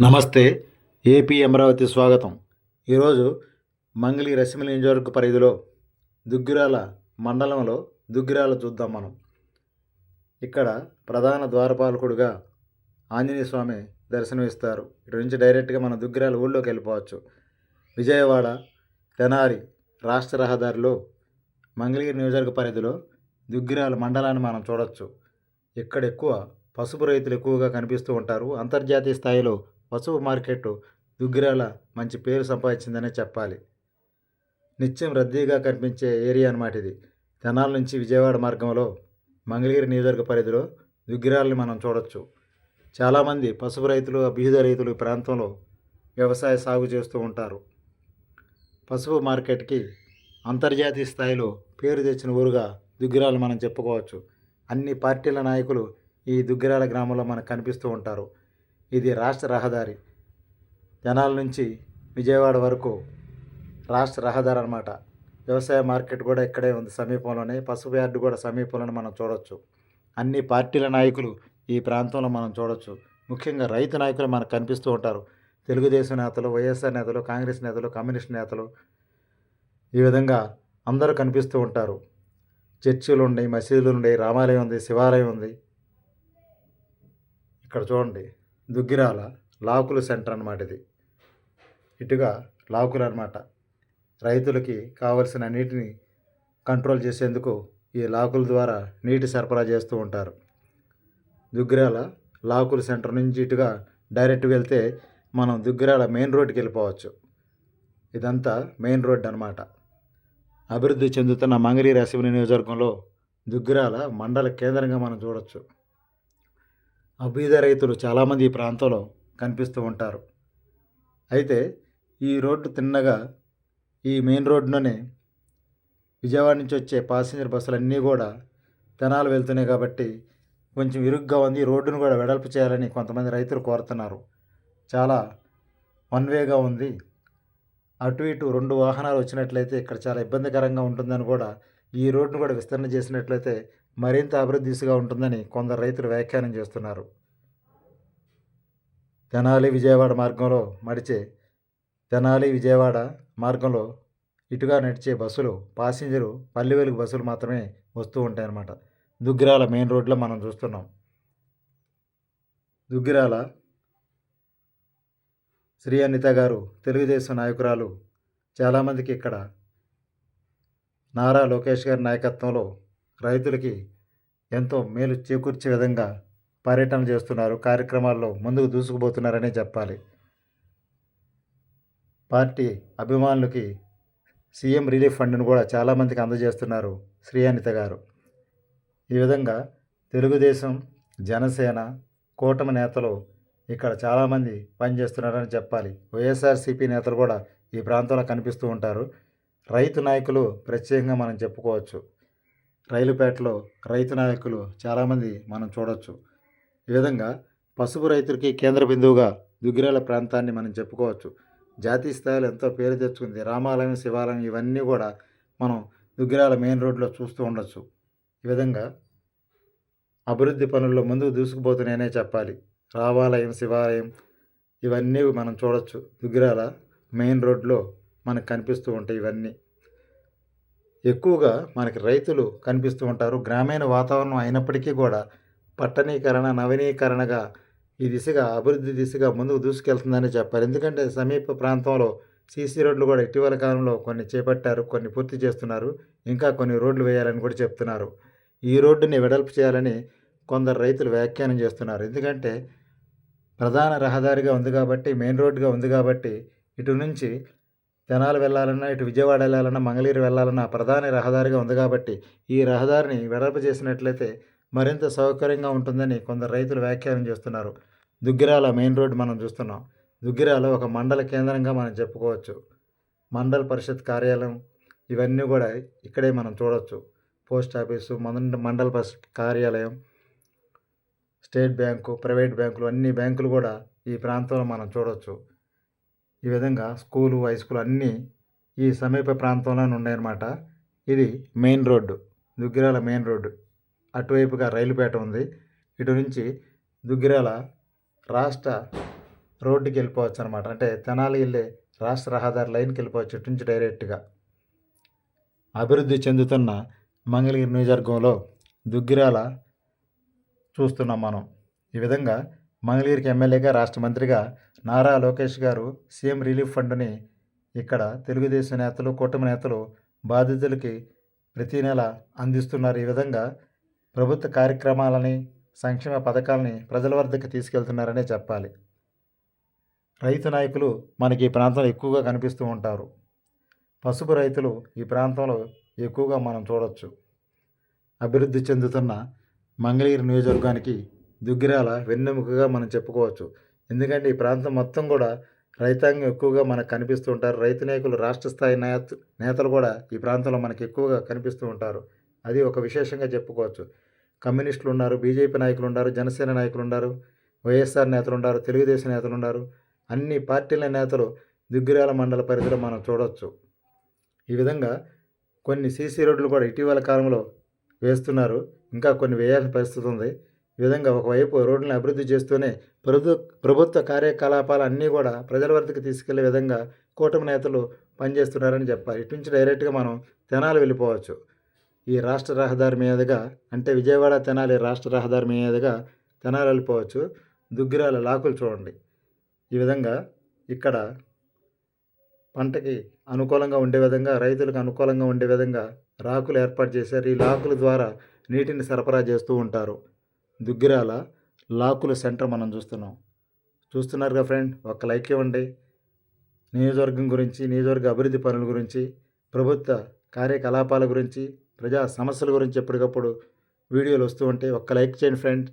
నమస్తే ఏపీ అమరావతి స్వాగతం. ఈరోజు మంగళి అసెంబ్లీ నియోజకవర్గ పరిధిలో దుగ్గిరాల మండలంలో దుగ్గిరాల చూద్దాం మనం. ఇక్కడ ప్రధాన ద్వారపాలకుడుగా ఆంజనేయ స్వామి దర్శనమిస్తారు. ఇటు నుంచి డైరెక్ట్గా మనం దుగ్గిరాల ఊళ్ళోకి వెళ్ళిపోవచ్చు. విజయవాడ తెనారి రాష్ట్ర రహదారిలో మంగళగిరి నియోజకవర్గ పరిధిలో దుగ్గిరాల మండలాన్ని మనం చూడొచ్చు. ఇక్కడ ఎక్కువ పసుపు రైతులు ఎక్కువగా కనిపిస్తూ ఉంటారు. అంతర్జాతీయ స్థాయిలో పసుపు మార్కెట్ దుగ్గిరాల మంచి పేరు సంపాదించిందనే చెప్పాలి. నిత్యం రద్దీగా కనిపించే ఏరియా అన్నమాట ఇది తెనాల నుంచి విజయవాడ మార్గంలో మంగళగిరి నియోజకవర్గ పరిధిలో దుగ్గిరాలని మనం చూడొచ్చు. చాలామంది పసుపు రైతులు బీద రైతులు ఈ ప్రాంతంలో వ్యవసాయ సాగు చేస్తూ ఉంటారు. పసుపు మార్కెట్కి అంతర్జాతీయ స్థాయిలో పేరు తెచ్చిన ఊరుగా దుగ్గిరాలు మనం చెప్పుకోవచ్చు. అన్ని పార్టీల నాయకులు ఈ దుగ్గిరాల గ్రామంలో మనకు కనిపిస్తూ ఉంటారు. ఇది రాష్ట్ర రహదారి. జనాల నుంచి విజయవాడ వరకు రాష్ట్ర రహదారి అనమాట వ్యవసాయ మార్కెట్ కూడా ఇక్కడే ఉంది సమీపంలోనే. పసుపు యార్డు కూడా సమీపంలోనే మనం చూడొచ్చు. అన్ని పార్టీల నాయకులు ఈ ప్రాంతంలో మనం చూడొచ్చు. ముఖ్యంగా రైతు నాయకులు మనకు కనిపిస్తూ ఉంటారు. తెలుగుదేశం నేతలు వైఎస్ఆర్ నేతలు కాంగ్రెస్ నేతలు కమ్యూనిస్ట్ నేతలు ఈ విధంగా అందరూ కనిపిస్తూ ఉంటారు. చర్చిలు ఉన్నాయి మసీదులు ఉన్నాయి రామాలయం ఉంది శివాలయం ఉంది. ఇక్కడ చూడండి. దుగ్గిరాల లాకుల సెంటర్ అన్నమాట ఇది. ఇటుగా లాకులు అన్నమాట రైతులకి కావలసిన నీటిని కంట్రోల్ చేసేందుకు ఈ లాకుల ద్వారా నీటి సరఫరా చేస్తూ ఉంటారు. దుగ్గిరాల లాకుల సెంటర్ నుంచి ఇటుగా డైరెక్ట్గా వెళ్తే మనం దుగ్గిరాల మెయిన్ రోడ్కి వెళ్ళిపోవచ్చు. ఇదంతా మెయిన్ రోడ్ అన్నమాట. అభివృద్ధి చెందుతున్న మంగళగిరి అసెంబ్లీ నియోజకవర్గంలో దుగ్గిరాల మండల కేంద్రంగా మనం చూడొచ్చు. అభ్యుదయ రైతులు చాలామంది ఈ ప్రాంతంలో కనిపిస్తూ ఉంటారు. అయితే ఈ రోడ్డు తిన్నగా ఈ మెయిన్ రోడ్డులోనే విజయవాడ నుంచి వచ్చే పాసింజర్ బస్సులు అన్నీ కూడా తెనాలు వెళ్తున్నాయి కాబట్టి కొంచెం ఇరుగ్గా ఉంది. రోడ్డును కూడా వెడల్పు చేయాలని కొంతమంది రైతులు కోరుతున్నారు. చాలా వన్ వేగా ఉంది. అటు ఇటు రెండు వాహనాలు వచ్చినట్లయితే ఇక్కడ చాలా ఇబ్బందికరంగా ఉంటుందని కూడా ఈ రోడ్డును కూడా విస్తరణ చేసినట్లయితే మరింత అభివృద్ధి దిశగా ఉంటుందని కొందరు రైతులు వ్యాఖ్యానం చేస్తున్నారు. తెనాలి విజయవాడ మార్గంలో మడిచే తెనాలి విజయవాడ మార్గంలో ఇటుగా నడిచే బస్సులు పాసింజరు పల్లె వెలుగు బస్సులు మాత్రమే వస్తూ ఉంటాయి అన్నమాట దుగ్గిరాల మెయిన్ రోడ్లో మనం చూస్తున్నాం. దుగ్గిరాల శ్రీ అనిత గారు తెలుగుదేశం నాయకురాలు చాలామందికి ఇక్కడ నారా లోకేష్ గారి నాయకత్వంలో రైతులకి ఎంతో మేలు చేకూర్చే విధంగా పర్యటన చేస్తున్నారు. కార్యక్రమాల్లో ముందుకు దూసుకుపోతున్నారనే చెప్పాలి. పార్టీ అభిమానులకి సీఎం రిలీఫ్ ఫండ్ను కూడా చాలామందికి అందజేస్తున్నారు శ్రీ అనిత గారు. ఈ విధంగా తెలుగుదేశం జనసేన కూటమి నేతలు ఇక్కడ చాలామంది పనిచేస్తున్నారని చెప్పాలి. వైఎస్ఆర్సీపీ నేతలు కూడా ఈ ప్రాంతంలో కనిపిస్తూ ఉంటారు. రైతు నాయకులు ప్రత్యేకంగా మనం చెప్పుకోవచ్చు. రైలుపేటలో రైతు నాయకులు చాలామంది మనం చూడొచ్చు. ఈ విధంగా పసుపు రైతులకి కేంద్ర బిందువుగా దుగ్గిరాల ప్రాంతాన్ని మనం చెప్పుకోవచ్చు. జాతీయ స్థాయిలో ఎంతో పేరు తెచ్చుకుంది రామాలయం శివాలయం ఇవన్నీ కూడా మనం దుగ్గిరాల మెయిన్ రోడ్లో చూస్తూ ఉండొచ్చు. ఈ విధంగా అభివృద్ధి పనుల్లో ముందుకు దూసుకుపోతున్నాయనే చెప్పాలి. రామాలయం శివాలయం ఇవన్నీ మనం చూడొచ్చు. దుగ్గిరాల మెయిన్ రోడ్లో మనకు కనిపిస్తూ ఉంటాయి ఇవన్నీ. ఎక్కువగా మనకి రైతులు కనిపిస్తూ ఉంటారు. గ్రామీణ వాతావరణం అయినప్పటికీ కూడా పట్టణీకరణ నవీనీకరణగా ఈ దిశగా అభివృద్ధి దిశగా ముందుకు దూసుకెళ్తుందని చెప్పాలి ఎందుకంటే సమీప ప్రాంతంలో సీసీ రోడ్లు కూడా ఇటీవల కాలంలో కొన్ని చేపట్టారు కొన్ని పూర్తి చేస్తున్నారు. ఇంకా కొన్ని రోడ్లు వేయాలని కూడా చెప్తున్నారు. ఈ రోడ్డుని వెడల్పు చేయాలని కొందరు రైతులు వ్యాఖ్యానం చేస్తున్నారు. ఎందుకంటే ప్రధాన రహదారిగా ఉంది కాబట్టి మెయిన్ రోడ్డుగా ఉంది కాబట్టి ఇటు నుంచి తెనాలి వెళ్ళాలన్నా ఇటు విజయవాడ వెళ్ళాలన్నా మంగళగిరి వెళ్ళాలన్నా ప్రధాన రహదారిగా ఉంది కాబట్టి ఈ రహదారిని వెడల్పు చేసినట్లయితే మరింత సౌకర్యంగా ఉంటుందని కొందరు రైతులు వ్యాఖ్యానం చేస్తున్నారు. దుగ్గిరాల మెయిన్ రోడ్ మనం చూస్తున్నాం. దుగ్గిరాల ఒక మండల కేంద్రంగా మనం చెప్పుకోవచ్చు. మండల పరిషత్ కార్యాలయం ఇవన్నీ కూడా ఇక్కడే మనం చూడవచ్చు పోస్ట్ ఆఫీసు మండ మండల పరిషత్ కార్యాలయం స్టేట్ బ్యాంకు ప్రైవేట్ బ్యాంకులు అన్ని బ్యాంకులు కూడా ఈ ప్రాంతంలో మనం చూడవచ్చు ఈ విధంగా స్కూలు హై స్కూల్ అన్నీ ఈ సమీప ప్రాంతంలోనే ఉన్నాయన్నమాట. ఇది main road Duggirala main road. అటువైపుగా రైలుపేట ఉంది. ఇటు నుంచి దుగ్గిరాల రాష్ట్ర రోడ్డుకి వెళ్ళిపోవచ్చు అనమాట అంటే తెనాలి వెళ్ళే రాష్ట్ర రహదారి లైన్కి వెళ్ళిపోవచ్చు ఇటు నుంచి డైరెక్ట్గా. అభివృద్ధి చెందుతున్న మంగళగిరి నియోజకవర్గంలో దుగ్గిరాల చూస్తున్నాం మనం. ఈ విధంగా మంగళగిరికి ఎమ్మెల్యేగా రాష్ట్ర మంత్రిగా నారా లోకేష్ గారు సీఎం రిలీఫ్ ఫండ్ని ఇక్కడ తెలుగుదేశం నేతలు కూటమి నేతలు బాధితులకి ప్రతి నెల అందిస్తున్నారు. ఈ విధంగా ప్రభుత్వ కార్యక్రమాలని సంక్షేమ పథకాలని ప్రజల వద్దకు తీసుకెళ్తున్నారనే చెప్పాలి. రైతు నాయకులు మనకి ఈ ప్రాంతంలో ఎక్కువగా కనిపిస్తూ ఉంటారు. పసుపు రైతులు ఈ ప్రాంతంలో ఎక్కువగా మనం చూడవచ్చు అభివృద్ధి చెందుతున్న మంగళగిరి నియోజకవర్గానికి దుగ్గిరాల వెన్నెముకగా మనం చెప్పుకోవచ్చు. ఎందుకంటే ఈ ప్రాంతం మొత్తం కూడా రైతాంగం ఎక్కువగా మనకు కనిపిస్తూ ఉంటారు. రైతు నాయకులు రాష్ట్ర స్థాయి నేత నేతలు కూడా ఈ ప్రాంతంలో మనకి ఎక్కువగా కనిపిస్తూ ఉంటారు. అది ఒక విశేషంగా చెప్పుకోవచ్చు. కమ్యూనిస్టులు ఉన్నారు బీజేపీ నాయకులు ఉన్నారు జనసేన నాయకులు ఉన్నారు వైఎస్ఆర్ నేతలు ఉన్నారు తెలుగుదేశం నేతలు ఉన్నారు. అన్ని పార్టీల నేతలు దుగ్గిరాల మండల పరిధిలో మనం చూడవచ్చు ఈ విధంగా కొన్ని సీసీ రోడ్లు కూడా ఇటీవల కాలంలో వేస్తున్నారు. ఇంకా కొన్ని వేయాల్సిన పరిస్థితి ఉంది. ఈ విధంగా ఒకవైపు రోడ్లను అభివృద్ధి చేస్తూనే ప్రభుత్వ ప్రభుత్వ కార్యకలాపాలు అన్నీ కూడా ప్రజల వద్దకు తీసుకెళ్ళే విధంగా కూటమి నేతలు పనిచేస్తున్నారని చెప్పాలి ఇటు నుంచి డైరెక్ట్గా మనం తెనాలి వెళ్ళిపోవచ్చు. ఈ రాష్ట్ర రహదారి మీదుగా అంటే విజయవాడ తెనాలి రాష్ట్ర రహదారి మీదుగా తెనాలి వెళ్ళిపోవచ్చు. దుగ్గిరాల లాకులు చూడండి. ఈ విధంగా ఇక్కడ పంటకి అనుకూలంగా ఉండే విధంగా రైతులకు అనుకూలంగా ఉండే విధంగా రాకులు ఏర్పాటు చేశారు. ఈ లాకుల ద్వారా నీటిని సరఫరా చేస్తూ ఉంటారు. దుగ్గిరాల లాకుల సెంటర్ మనం చూస్తున్నాం. చూస్తున్నారుగా ఫ్రెండ్ ఒక లైక్ ఇవ్వండి. నియోజకవర్గం గురించి నియోజకవర్గ అభివృద్ధి పనుల గురించి ప్రభుత్వ కార్యకలాపాల గురించి ప్రజా సమస్యల గురించి ఎప్పటికప్పుడు వీడియోలు వస్తూ ఉంటే ఒక్క లైక్ చేయండి ఫ్రెండ్.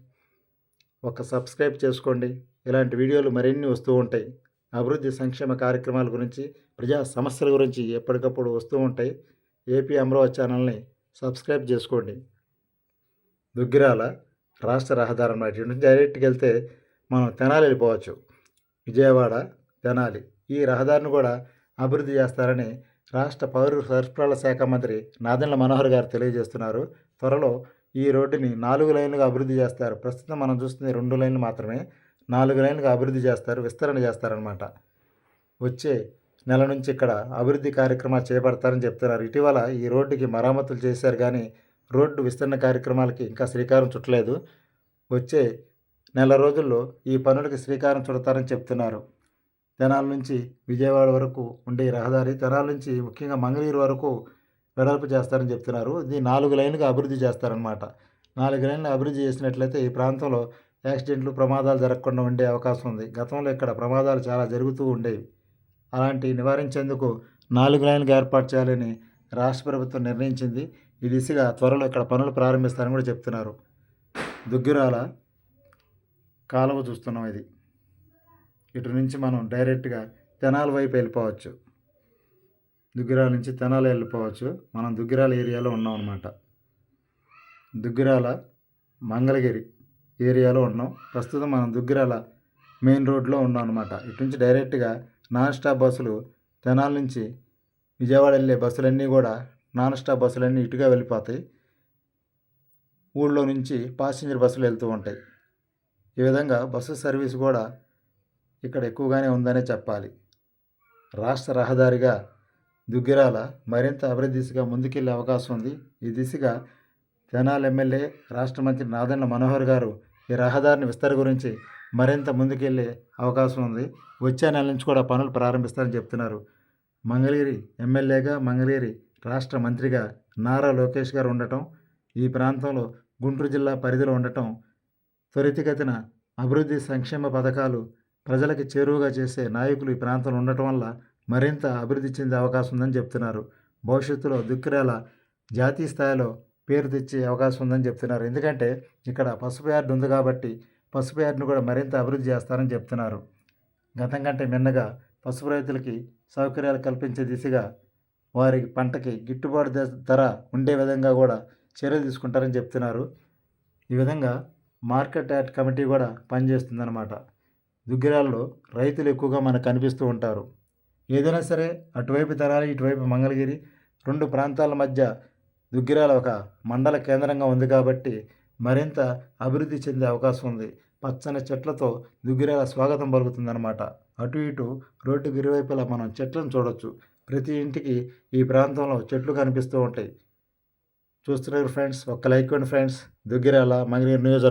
ఒక సబ్స్క్రైబ్ చేసుకోండి. ఇలాంటి వీడియోలు మరిన్ని వస్తూ ఉంటాయి. అభివృద్ధి సంక్షేమ కార్యక్రమాల గురించి ప్రజా సమస్యల గురించి ఎప్పటికప్పుడు వస్తూ ఉంటాయి. ఏపీ అమరావతి ఛానల్ని సబ్స్క్రైబ్ చేసుకోండి. దుగ్గిరాల రాష్ట్ర రహదారి అన్నమాట ఇటు నుంచి డైరెక్ట్కి వెళ్తే మనం తెనాలి వెళ్ళిపోవచ్చు విజయవాడ తెనాలి ఈ రహదారిని కూడా అభివృద్ధి చేస్తారని రాష్ట్ర పౌర సరఫరాల శాఖ మంత్రి నాదెండ్ల మనోహర్ గారు తెలియజేస్తున్నారు. త్వరలో ఈ రోడ్డుని నాలుగు లైన్లుగా అభివృద్ధి చేస్తారు. ప్రస్తుతం మనం చూస్తుంది రెండు లైన్లు మాత్రమే. నాలుగు లైన్లుగా అభివృద్ధి చేస్తారు విస్తరణ చేస్తారనమాట వచ్చే నెల నుంచి ఇక్కడ అభివృద్ధి కార్యక్రమాలు చేపడతారని చెప్తున్నారు. ఇటీవల ఈ రోడ్డుకి మరమ్మతులు చేశారు కానీ రోడ్డు విస్తరణ కార్యక్రమాలకి ఇంకా శ్రీకారం చుట్టలేదు. వచ్చే నెల రోజుల్లో ఈ పనులకి శ్రీకారం చుడతారని చెప్తున్నారు. తెనాల నుంచి విజయవాడ వరకు ఉండే రహదారి తెనాల నుంచి ముఖ్యంగా మంగళగిరి వరకు వెడల్పు చేస్తారని చెప్తున్నారు. ఇది నాలుగు లైన్లుగా అభివృద్ధి చేస్తారనమాట నాలుగు లైన్లు అభివృద్ధి చేసినట్లయితే ఈ ప్రాంతంలో యాక్సిడెంట్లు ప్రమాదాలు జరగకుండా ఉండే అవకాశం ఉంది. గతంలో ఇక్కడ ప్రమాదాలు చాలా జరుగుతూ ఉండేవి. అలాంటి నివారించేందుకు నాలుగు లైన్లుగా ఏర్పాటు చేయాలని రాష్ట్ర ప్రభుత్వం నిర్ణయించింది. ఈ దిశగా త్వరలో ఇక్కడ పనులు ప్రారంభిస్తారని కూడా చెప్తున్నారు. దుగ్గిరాల కాలువ చూస్తున్నాం ఇది. ఇటు నుంచి మనం డైరెక్ట్గా తెనాల వైపు వెళ్ళిపోవచ్చు. దుగ్గిరాల నుంచి తెనాలి వెళ్ళిపోవచ్చు. మనం దుగ్గిరాల ఏరియాలో ఉన్నాం అనమాట దుగ్గిరాల మంగళగిరి ఏరియాలో ఉన్నాం. ప్రస్తుతం మనం దుగ్గిరాల మెయిన్ రోడ్లో ఉన్నాం అనమాట ఇటు నుంచి డైరెక్ట్గా నాన్ స్టాప్ బస్సులు తెనాల నుంచి విజయవాడ వెళ్ళే బస్సులన్నీ కూడా నాన్ స్టాప్ బస్సులన్నీ ఇటుగా వెళ్ళిపోతాయి. ఊళ్ళో నుంచి పాసింజర్ బస్సులు వెళ్తూ ఉంటాయి. ఈ విధంగా బస్సు సర్వీస్ కూడా ఇక్కడ ఎక్కువగానే ఉందనే చెప్పాలి. రాష్ట్ర రహదారిగా దుగ్గిరాల మరింత అభివృద్ధి దిశగా ముందుకెళ్ళే అవకాశం ఉంది. ఈ దిశగా తెనాలి ఎమ్మెల్యే రాష్ట్ర మంత్రి నాదెండ్ల మనోహర్ గారు ఈ రహదారిని విస్తరణ గురించి మరింత ముందుకెళ్ళే అవకాశం ఉంది. వచ్చే నెల నుంచి కూడా పనులు ప్రారంభిస్తారని చెప్తున్నారు. మంగళగిరి ఎమ్మెల్యేగా మంగళగిరి రాష్ట్ర మంత్రిగా నారా లోకేష్ గారు ఉండటం ఈ ప్రాంతంలో గుంటూరు జిల్లా పరిధిలో ఉండటం త్వరితగతిన అభివృద్ధి సంక్షేమ పథకాలు ప్రజలకి చేరువగా చేసే నాయకులు ఈ ప్రాంతంలో ఉండటం వల్ల మరింత అభివృద్ధి చెందే అవకాశం ఉందని చెప్తున్నారు. భవిష్యత్తులో దుక్కిరాల జాతీయ స్థాయిలో పేరు తెచ్చే అవకాశం ఉందని చెప్తున్నారు. ఎందుకంటే ఇక్కడ పసుపు యార్డు ఉంది కాబట్టి పసుపు యార్డును కూడా మరింత అభివృద్ధి చేస్తారని చెప్తున్నారు. గతం కంటే మిన్నగా పసుపు రైతులకి సౌకర్యాలు కల్పించే దిశగా వారి పంటకి గిట్టుబాటు ధర ఉండే విధంగా కూడా చర్యలు తీసుకుంటారని చెప్తున్నారు. ఈ విధంగా మార్కెట్ యాక్ట్ కమిటీ కూడా పనిచేస్తుందన్నమాట. దుగ్గిరాల్లో రైతులు ఎక్కువగా మనకు కనిపిస్తూ ఉంటారు. ఏదైనా సరే అటువైపు తరాలి ఇటువైపు మంగళగిరి రెండు ప్రాంతాల మధ్య దుగ్గిరాల ఒక మండల కేంద్రంగా ఉంది కాబట్టి మరింత అభివృద్ధి చెందే అవకాశం ఉంది. పచ్చని చెట్లతో దుగ్గిరాల స్వాగతం పలుకుతుందన్నమాట. అటు ఇటు రోడ్డుకి ఇరువైపులా మనం చెట్లను చూడొచ్చు. ప్రతి ఇంటికి ఈ ప్రాంతంలో చెట్లు కనిపిస్తూ ఉంటాయి. చూస్తున్నారు ఫ్రెండ్స్ ఒక్క లైక్ ఇవ్వండి ఫ్రెండ్స్. దుగ్గిరాల మంగళగిరి నియోజకవర్గం